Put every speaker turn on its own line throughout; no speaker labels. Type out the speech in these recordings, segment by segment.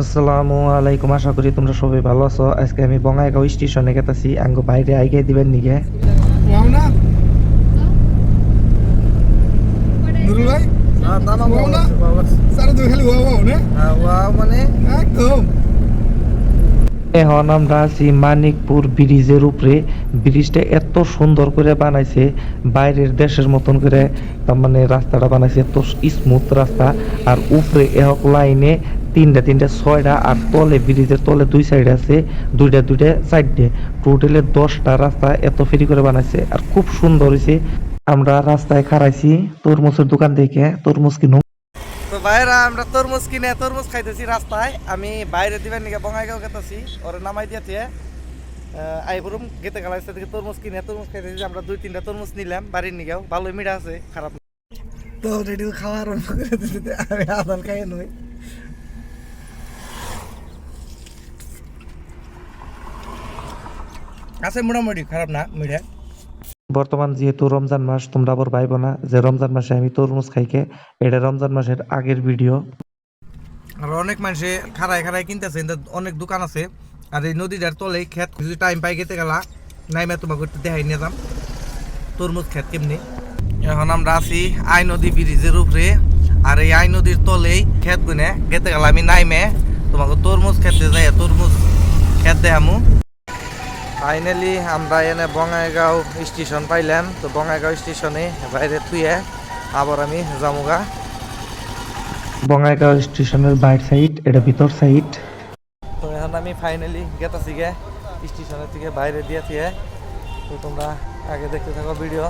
আসসালামু আলাইকুম আশা করি তোমরা সবাই ভালো আছো। আজকে আমি বঙ্গাইগাঁও স্টেশনে গেতেছি। আঙ্গো বাইরে আইগে দিবেন নিগে।
ওয়াও না নুরুল ভাই? না না সারা দুই খালি ওয়াও ওয়াও না?
মানে?
একদম।
এখন আমরা আছি মানিকপুর ব্রিজের উপরে। ব্রিজটা এত সুন্দর করে বানাইছে, বাইরের দেশের মতন করে মানে রাস্তাটা বানাইছে এত স্মুথ রাস্তা। আর উপরে এক লাইনে তিনটা তিনটা, ছয়টা, আর তলে ব্রিজের তলে দুই সাইড আছে, দুইটা দুইটা সাইড। টোটালে দশটা রাস্তা এত ফ্রি করে বানাইছে, আর খুব সুন্দর হয়েছে আমরা রাস্তায় খারাইছি তরমুজের দোকান থেকে। তরমুজ কিনুম।
তো বাইরা আমরা তরমুজ কিনে তরমুজ খাইতেছি রাস্তায়। আমি বাইরে দিবেন নাকি বঙ্গাইগাঁও গেতেছি। ওরে নামাই দিয়েছে আইবরুম গেতে গেলা থেকে তরমুজ কিনে তরমুজ খাইতেছি। আমরা দুই তিনটা তরমুজ নিলাম বাড়ির নিগেও ভালোই মিঠা আছে খারাপ তো রেডি খাওয়া আরম্ভ করে দিতে আমি আদান খাই নই। আছে মোটামুটি খারাপ না মিঠা।
বর্তমান যেহেতু রমজান মাস, তোমরা আবার ভাইব না যে রমজান মাসে আমি তরমুজ খাইকে, এটা রমজান মাসের আগের ভিডিও।
আর অনেক মানুষে খাড়ায় খাড়ায় কিনতেছে, কিন্তু অনেক দোকান আছে, আর এই নদীটার তলে খেত যদি টাইম পাই গেতে গেলা, নাইমে তোমাকে একটু দেখাই নিয়ে যাম, তরমুজ খেত কেমনি। এখন আমরা আছি আই নদী ব্রিজের উপরে, আর এই আই নদীর তলেই খেত গুনে খেতে গেলা আমি নাইমে। তোমাকে তরমুজ খেতে যাই তরমুজ খেত দেখামু। ফাইনালি আমরা এনে বঙ্গাইগাঁও স্টেশন পাইলাম তো বঙ্গাইগাঁও স্টেশনে বাইরে থুয়ে আবার আমি জামুগা
বঙ্গাইগাঁও স্টেশনের বাইর সাইড এটা ভিতর সাইড
তো এখন আমি ফাইনালি গেতাছি গে স্টেশনের থেকে বাইরে দিয়ে দিয়েছি তো তোমরা আগে দেখতে থাকো ভিডিও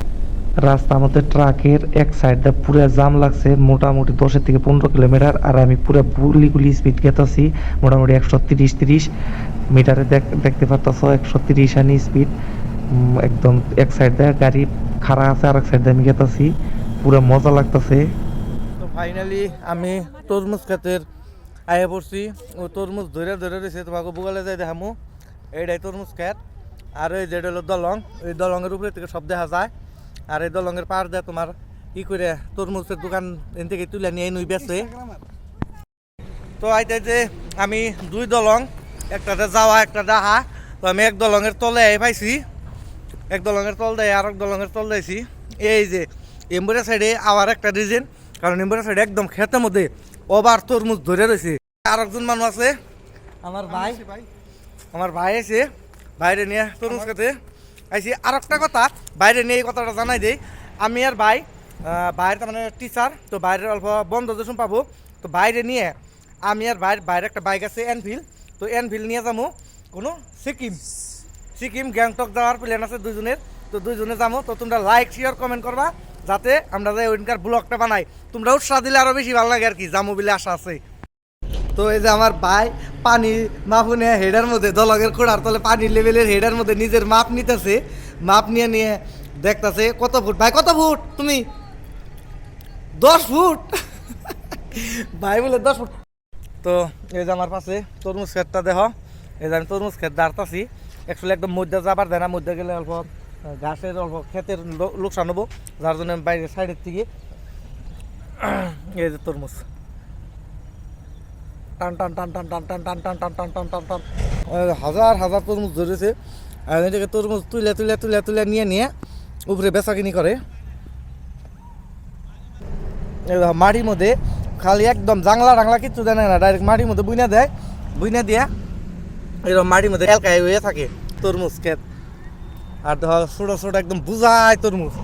রাস্তার মধ্যে ট্রাকের এক সাইড পুরো জাম লাগছে, মোটামুটি দশের থেকে পনেরো কিলোমিটার, আর আমি পুরো গুলি স্পিড গেতাছি, মোটামুটি একশো তিরিশ তিরিশ মিটারে দেখ- দেখতে পারতাছ, একশো তিরিশ আনি স্পিড একদম এক সাইড গাড়ি খাড়া আছে আর এক সাইড আমি গেতাছি, পুরো মজা লাগতাছে।
তো ফাইনালি আমি তরমুজ ক্ষেতের আয়ে পড়ছি, ও তরমুজ ধরে ধরে রয়েছে তোমাকে বুগালে যাই দেখামু। এইটাই তরমুজ ক্ষেত, আর এই যেটা হলো দলং এই দলংয়ের উপরে থেকে সব দেখা যায়। আর এই দলংয়ের পার দিয়ে তোমার ই করে তরমুজের দোকান এন থেকে তুলে নিয়ে নুই বেচে তো আইতে যে আমি দুই দলং একটাতে যাওয়া একটাতে আহা। তো আমি এক দলংয়ের তলে আই পাইছি। এক দলংয়ের তল দেয় আর এক দলংয়ের তল দিয়েছি। এই যে এম্বুরা সাইডে আবার একটা রিজন কারণ এম্বুরা সাইডে একদম খেতের মধ্যে ওভার তরমুজ ধরে রয়েছে। আর একজন মানুষ আছে। আমার ভাই। আমার ভাই আছে। বাইরে নিয়ে তরমুজ খেতে। আইসি আর একটা কথা, বাইরে নিয়ে এই কথাটা জানাই দেই। আমি আর ভাই ভাইয়ের তার মানে টিচার তো বাইরের অল্প বন্ধ যখন পাবো। তো বাইরে নিয়ে আমি আর বাইরে বাইরে একটা বাইক আছে এনফিল্ড তো এনফিল্ড নিয়ে যাব কোনো সিকিম। সিকিম, গ্যাংটক যাওয়ার প্ল্যান আছে দুইজনের। তো দুইজনে যাব তো তোমরা লাইক শেয়ার কমেন্ট করবা, যাতে আমরা যে ওইখানকার ব্লগটা বানাই, তোমরা উৎসাহ দিলে আরও বেশি ভালো লাগে আর কি যাব বলে আশা আছে। তো এই যে আমার ভাই পানি মাপুনে হেডার মধ্যে, দলগের খোড়ার তলে পানির লেভেলের হেডার মধ্যে নিজের মাপ নিতেছে। মাপ নিয়ে নিয়ে দেখতাছে, কত ফুট? ভাই, কত ফুট? তুমি দশ ফুট? ভাই বলে, দশ ফুট। তো এই যে আমার পাশে তরমুজ ক্ষেতটা দেখ। এই যে আমি তরমুজ ক্ষেত দাঁড়তাছি। অ্যাকচুয়ালি একদম মধ্যে যাবার দেয় না, মধ্যে গেলে অল্প ঘাসের অল্প ক্ষেতের লোকসান হব। যার জন্য আমি বাইরে সাইডের থেকে এই যে তরমুজ। টান টান টান টান টান টান টান টান টান টান টান টান টান হাজার হাজার তরমুজ ধরেছে আর এদিকে তরমুজ তুলে তুলে তুলে তুলে নিয়ে নিয়ে উপরে বেচা কিনি করে মাটির মধ্যে খালি একদম জাংলা টাংলা কিচ্ছু দেয় না ডাইরেক্ট মাটির মধ্যে বুইনা দেয় বুইনা দিয়ে এরকম মাটির মধ্যে এলকায় হয়ে থাকে তরমুজ ক্ষেত আর ধর ছোটো ছোটো একদম বুঝায় তরমুজ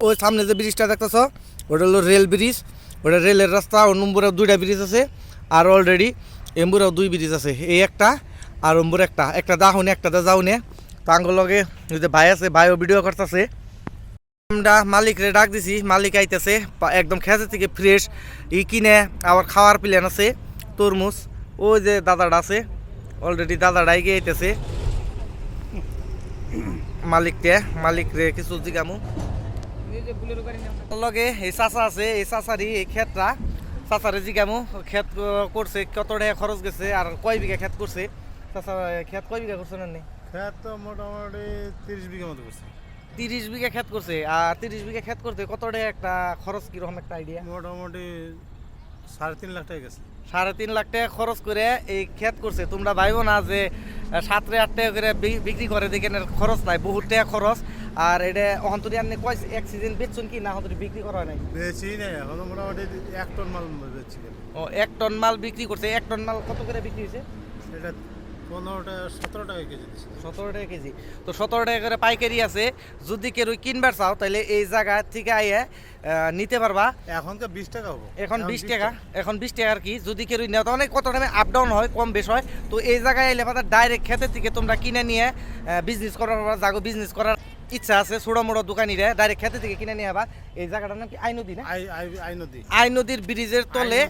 ওই সামনে যে ব্রিজটা দেখতেছ ওটা হলো রেল ব্রিজ ওটা রেলের রাস্তা ও নম্বরে দুইটা ব্রিজ আছে আর অলরেডি এম্বুরেও দুই ব্রিজ আছে। এই একটা আর অম্বুর একটা। একটা দাহুনে একটা দা যাওনে তো আঙ্গুর লগে ওই যে ভাই আছে, ভাইও ভিডিও করতেছে। আমরা মালিকরে ডাক দিছি, মালিক আইতেছে একদম খেতে থেকে ফ্রেশ ই কিনে আবার খাওয়ার প্ল্যান আছে, তরমুজ। ওই যে দাদাটা আছে অলরেডি দাদাটাই গিয়ে আইতেছে। মালিককে মালিক রে কিছু জিগামু। লগে এই চাচা আছে, এই চাচারই এই ক্ষেতটা। চাচারে জিগামু আহ, করছে কত টাকা খরচ গেছে আর কয় বিঘা খেত করছে চাচা ক্ষেত কয় বিঘা করছে না?
খেত তো মোটামুটি তিরিশ বিঘা মতো করছে
তিরিশ বিঘা ক্ষেত করছে আর তিরিশ বিঘা ক্ষেত করতে কত টাকা একটা খরচ কীরকম একটা আইডিয়া
মোটামুটি সাড়ে তিন লাখ টাকা গেছে।
সাড়ে তিন লাখ টাকা খরচ করে এই ক্ষেত করছে তোমরা ভাইবো না যে আহ, সাত আট টাকা করে বিক্রি করে দেখেন খরচ নাই বহুত টাকা খরচ। আর এটা অহন্তরি আপনি কয় এক সিজন বেচছেন কি? না অহন্তরি বিক্রি করা হয় নাই?
বেশি নেই এখন মোটামুটি এক টন মাল বেচছি।
ও এক টন মাল বিক্রি করছে। এক টন মাল কত করে বিক্রি হয়েছে?
এটা পনেরো টাকা সতেরো টাকা কেজি
সতেরো টাকা কেজি। তো সতেরো টাকা করে পাইকারি আছে। যদি কেউ কিনবার চাও তাহলে এই জায়গা থেকে আইয়ে নিতে পারবা।
এখন তো বিশ টাকা হব।
এখন বিশ টাকা। এখন বিশ টাকার কি। যদি কেউ নেও তো অনেক কত টাইমে আপ ডাউন হয় কম বেশ হয়। তো এই জায়গায় এলে পাতা ডাইরেক্ট খেতে থেকে তোমরা কিনে নিয়ে বিজনেস করার যাগো বিজনেস করার ইচ্ছা আছে ছোটো মোটো দোকানিরা ডাইরেক্ট খেতে থেকে কিনে নিয়ে আবার এই জায়গাটার নাম কি? আই নদী না?
আই আই আই নদী
আই নদীর ব্রিজের তলে।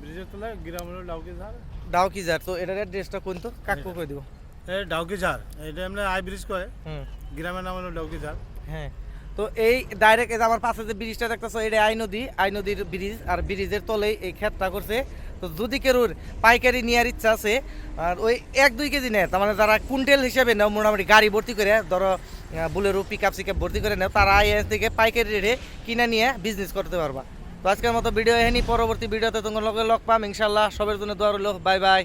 ব্রিজের তলায় গ্রাম হলো ডাউকি ঝাড়
ডাউকি যার তো এটার অ্যাড্রেসটা কোন তো কাকু কই দিব।
এই ডাউকি ঝাড় এটা আমরা আই ব্রিজ কয়।
হুম।
গ্রামের নাম হলো ডাউকি ঝাড়
হ্যাঁ তো এই ডাইরেক্ট আমার পাশে যে ব্রিজটা দেখতেছো এটা আই নদী আই নদীর ব্রিজ আর ব্রিজের তলেই এই ক্ষেতটা করছে তো যদি কেরুর পাইকারি নেওয়ার ইচ্ছা আছে, আর ওই এক, দুই কেজি নেয়, তার মানে যারা কুইন্টেল হিসেবে নেও, মোটামুটি গাড়ি ভর্তি করে, ধরো বুলেরো পিক আপ সিক ভর্তি করে নেও, তারা আই থেকে পাইকারি রেটে কিনে নিয়ে বিজনেস করতে পারবা। তো আজকের মতো ভিডিও এখানে পরবর্তী ভিডিওতে তোমার লগে লগ পাম ইনশাল্লাহ সবের জন্য দোয়া রইল বাই বাই